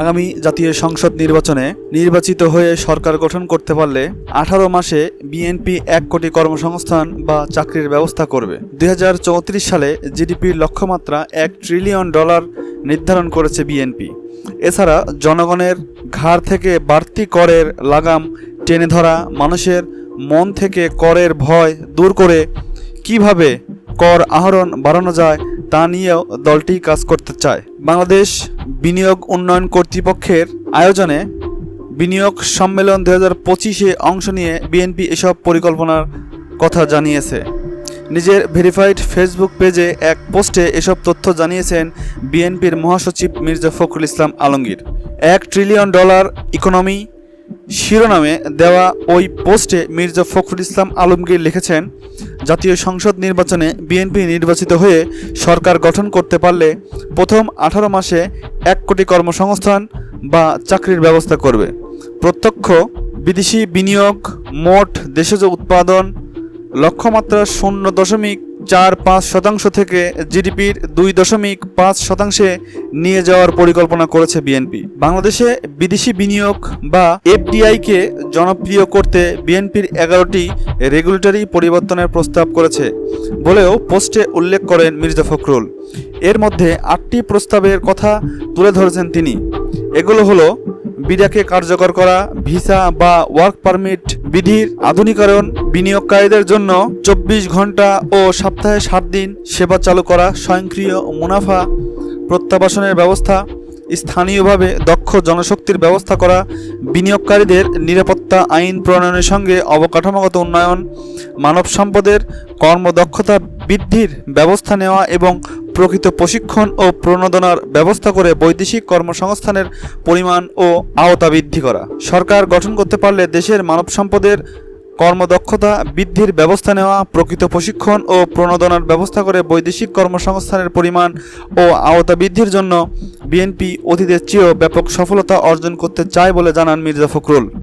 আগামী জাতীয় সংসদ নির্বাচনে নির্বাচিত হয়ে সরকার গঠন করতে পারলে আঠারো মাসে বিএনপি এক কোটি কর্মসংস্থান বা চাকরির ব্যবস্থা করবে। দুই হাজার চৌত্রিশ সালে জিডিপির লক্ষ্যমাত্রা এক ট্রিলিয়ন ডলার নির্ধারণ করেছে বিএনপি। এছাড়া জনগণের ঘাড় থেকে বাড়তি করের লাগাম টেনে ধরা, মানুষের মন থেকে করের ভয় দূর করে কীভাবে কর আহরণ বাড়ানো যায় তা নিয়েও দলটি কাজ করতে চায়। বাংলাদেশ বিনিয়োগ উন্নয়ন কর্তৃপক্ষের আয়োজনে বিনিয়োগ সম্মেলন দু হাজার পঁচিশে অংশ নিয়ে বিএনপি এসব পরিকল্পনার কথা জানিয়েছে। নিজের ভেরিফাইড ফেসবুক পেজে এক পোস্টে এসব তথ্য জানিয়েছেন বিএনপির মহাসচিব মির্জা ফখরুল ইসলাম আলমগীর। এক ট্রিলিয়ন ডলার ইকোনমি শিরোনামে দেওয়া ওই পোস্টে মির্জা ফখরুল ইসলাম আলমগীর লিখেছেন, জাতীয় সংসদ নির্বাচনে বিএনপি নির্বাচিত হয়ে সরকার গঠন করতে পারলে প্রথম আঠারো মাসে এক কোটি কর্মসংস্থান বা চাকরির ব্যবস্থা করবে। প্রত্যক্ষ বিদেশি বিনিয়োগ, মোট দেশজ উৎপাদন লক্ষ্যমাত্রা শূন্য দশমিক চার পাঁচ শতাংশ থেকে জিডিপির দুই দশমিক পাঁচ শতাংশে নিয়ে যাওয়ার পরিকল্পনা করেছে বিএনপি। বাংলাদেশে বিদেশি বিনিয়োগ বা এফডিআইকে জনপ্রিয় করতে বিএনপির এগারোটি রেগুলেটরি পরিবর্তনের প্রস্তাব করেছে বলেও পোস্টে উল্লেখ করেন মির্জা ফখরুল। এর মধ্যে আটটি প্রস্তাবের কথা তুলে ধরেছেন তিনি। এগুলো হলো বিডাকে কার্যকর করা, ভিসা বা ওয়ার্ক পারমিট বিধির আধুনিকরণ বিনিয়োগকারীদের জন্য চব্বিশ ঘণ্টা ও সপ্তাহে সাত দিন সেবা চালু করা, স্বয়ংক্রিয় মুনাফা প্রত্যাবাসনের ব্যবস্থা, স্থানীয়ভাবে দক্ষ জনশক্তির ব্যবস্থা করা, বিনিয়োগকারীদের নিরাপত্তা আইন প্রণয়নের সঙ্গে অবকাঠামোগত উন্নয়ন, মানব সম্পদের কর্মদক্ষতা বৃদ্ধির ব্যবস্থা নেওয়া এবং প্রকৃত প্রশিক্ষণ ও প্রণোদনার ব্যবস্থা করে বৈদেশিক কর্মসংস্থানের পরিমাণ ও আওতা বৃদ্ধি করা। সরকার গঠন করতে পারলে দেশের মানব সম্পদের কর্মদক্ষতা বৃদ্ধির ব্যবস্থা নেওয়া, প্রকৃত প্রশিক্ষণ ও প্রণোদনার ব্যবস্থা করে বৈদেশিক কর্মসংস্থানের পরিমাণ ও আওতা বৃদ্ধির জন্য বিএনপি অতীতের চেয়েও ব্যাপক সফলতা অর্জন করতে চায় বলে জানান মির্জা ফখরুল।